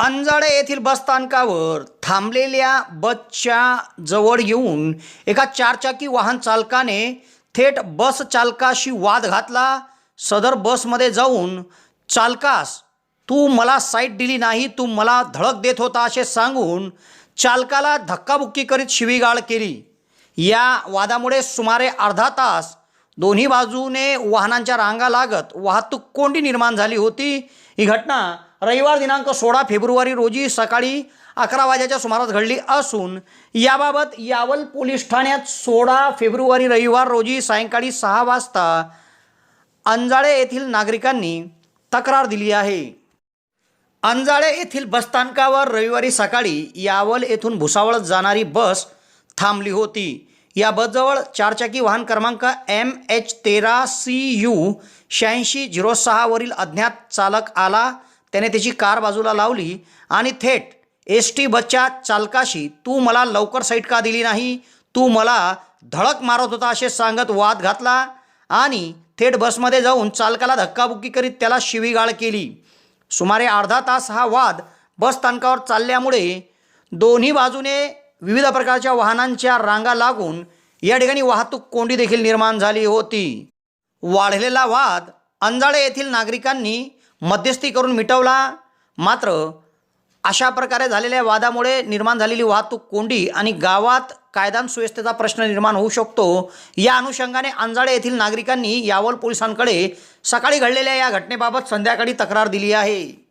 अंजाडे येथील बसस्थानकावर थांबलेल्या बसच्या जवळ येऊन एका चारचाकी वाहन चालकाने थेट बस चालकाशी वाद घातला. सदर बसमध्ये जाऊन चालकास तू मला साईट दिली नाही तू मला धडक देत होता असे सांगून चालकाला धक्काबुक्की करीत शिवीगाळ केली. या वादामुळे सुमारे अर्धा तास दोन्ही बाजूने वाहनांच्या रांगा लागत वाहतूक कोंडी निर्माण झाली होती. ही घटना रविवार दिनांक सोळा फेब्रुवारी रोजी सकाळी अकरा वाजेच्या सुमारास घडली असून याबाबत यावल पोलीस ठाण्यात सोळा फेब्रुवारी रविवार रोजी सायंकाळी सहा वाजता अंजाळे येथील नागरिकांनी तक्रार दिली आहे. अंजाळे येथील बसस्थानकावर रविवारी सकाळी यावल येथून भुसावळ जाणारी बस थांबली होती. या बसजवळ चारचाकी वाहन क्रमांक एम एच तेरा सी यू शहाऐंशी झिरो सहावरील अज्ञात चालक आला. त्याने त्याची कार बाजूला लावली आणि थेट एस टी बसच्या चालकाशी तू मला लवकर साईट का दिली नाही? तू मला धडक मारत होता असे सांगत वाद घातला आणि थेट बसमध्ये जाऊन चालकाला धक्काबुक्की करीत त्याला शिवीगाळ केली. सुमारे अर्धा तास हा वाद बस स्थानकावर चालल्यामुळे दोन्ही बाजूने विविध प्रकारच्या वाहनांच्या रांगा लागून या ठिकाणी वाहतूक कोंडी देखील निर्माण झाली होती. वाढलेला वाद अंजाळे येथील नागरिकांनी मध्यस्थी करून मिटवला. मात्र अशा प्रकारे झालेल्या वादामुळे निर्माण झालेली वाहतूक कोंडी आणि गावात कायदा सुव्यवस्थेचा प्रश्न निर्माण होऊ शकतो या अनुषंगाने अंजाळे येथील नागरिकांनी यावल पोलिसांकडे सकाळी घडलेल्या या घटनेबाबत संध्याकाळी तक्रार दिली आहे.